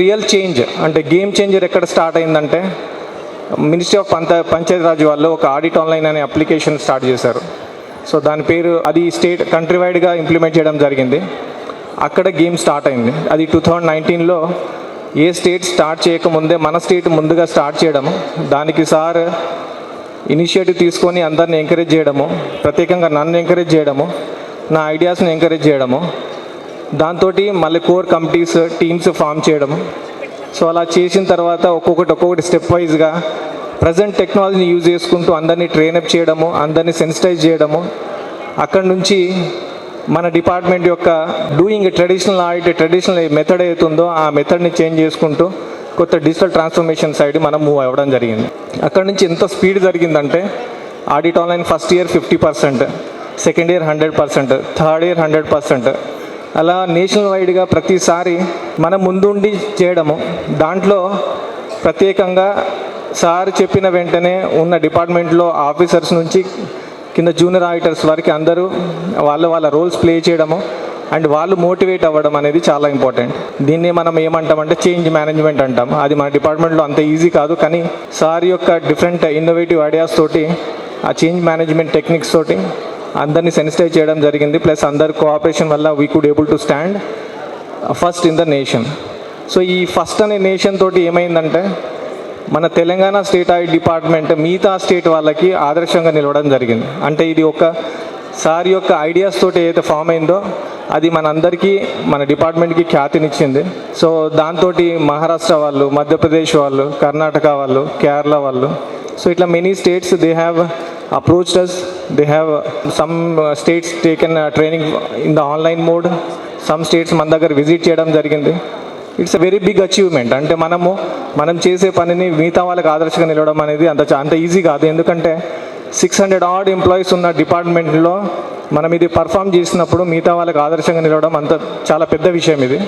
Real change అంటే game changer ఎక్కడ start అయిందంటే మినిస్ట్రీ ఆఫ్ పంత పంచాయతీరాజ్ వాళ్ళు ఒక ఆడిట్ ఆన్లైన్ అనే అప్లికేషన్ స్టార్ట్ చేశారు. సో దాని పేరు అది స్టేట్ కంట్రీ వైడ్గా ఇంప్లిమెంట్ చేయడం జరిగింది. అక్కడ గేమ్ స్టార్ట్ అయింది. అది టూ థౌజండ్ నైన్టీన్లో ఏ స్టేట్ స్టార్ట్ చేయకముందే మన స్టేట్ ముందుగా స్టార్ట్ చేయడం దానికి సార్ ఇనిషియేటివ్ తీసుకొని అందరిని ఎంకరేజ్ చేయడము ప్రత్యేకంగా నన్ను ఎంకరేజ్ చేయడము నా ఐడియాస్ని ఎంకరేజ్ చేయడము దాంతో మళ్ళీ కోర్ కమిటీస్ టీమ్స్ ఫామ్ చేయడం. సో అలా చేసిన తర్వాత ఒక్కొక్కటి ఒక్కొక్కటి స్టెప్ వైజ్గా ప్రజెంట్ టెక్నాలజీని యూజ్ చేసుకుంటూ అందరినీ ట్రైనప్ చేయడము అందరినీ సెన్సిటైజ్ చేయడము. అక్కడి నుంచి మన డిపార్ట్మెంట్ యొక్క doing traditional audit traditional method అవుతుందో ఆ మెథడ్ని చేంజ్ చేసుకుంటూ కొత్త డిజిటల్ ట్రాన్స్ఫర్మేషన్ సైడ్ మనం మూవ్ అవ్వడం జరిగింది. అక్కడి నుంచి ఎంత స్పీడ్ జరిగిందంటే audit online first year fifty percent second year hundred percent third year hundred percent అలా నేషనల్ వైడ్గా ప్రతిసారి మనం ముందుండి చేయడము దాంట్లో ప్రత్యేకంగా సార్ చెప్పిన వెంటనే ఉన్న డిపార్ట్మెంట్లో ఆఫీసర్స్ నుంచి కింద జూనియర్ ఆడిటర్స్ వరకు అందరూ వాళ్ళ వాళ్ళ రోల్స్ ప్లే చేయడము అండ్ వాళ్ళు మోటివేట్ అవ్వడం అనేది చాలా ఇంపార్టెంట్. దీన్ని మనం ఏమంటామంటే చేంజ్ మేనేజ్మెంట్ అంటాం. అది మన డిపార్ట్మెంట్లో అంత ఈజీ కాదు కానీ సార్ యొక్క డిఫరెంట్ ఇన్నోవేటివ్ ఐడియాస్ తోటి ఆ చేంజ్ మేనేజ్మెంట్ టెక్నిక్స్ తోటి అందరినీ సెన్సిటైజ్ చేయడం జరిగింది. ప్లస్ అందరి కోఆపరేషన్ వల్ల we could able to stand first in the nation so ఈ ఫస్ట్ అనే నేషన్ తోటి ఏమైందంటే మన తెలంగాణ స్టేట్ ఆయిల్ డిపార్ట్మెంట్ మిగతా స్టేట్ వాళ్ళకి ఆదర్శంగా నిలవడం జరిగింది. అంటే ఇది ఒక సార్ యొక్క ఐడియాస్ తోటి ఏదైతే ఫామ్ అయిందో అది మనందరికీ మన డిపార్ట్మెంట్కి ఖ్యాతినిచ్చింది. సో దాంతో మహారాష్ట్ర వాళ్ళు మధ్యప్రదేశ్ వాళ్ళు కర్ణాటక వాళ్ళు కేరళ వాళ్ళు. సో ఇట్లా many states they have approached us they have some states uh, training in the online mode some states మన దగ్గర విజిట్ చేయడం జరిగింది. It's a very big achievement అంటే మనము మనం చేసే పనిని మిగతా వాళ్ళకి ఆదర్శంగా నిలవడం అనేది అంత చా- అంత ఈజీ కాదు. ఎందుకంటే సిక్స్ హండ్రెడ్ ఆడ్ ఎంప్లాయీస్ ఉన్న డిపార్ట్మెంట్లో మనం ఇది పర్ఫామ్ చేసినప్పుడు మిగతా వాళ్ళకి ఆదర్శంగా నిలవడం అంత చాలా పెద్ద విషయం ఇది.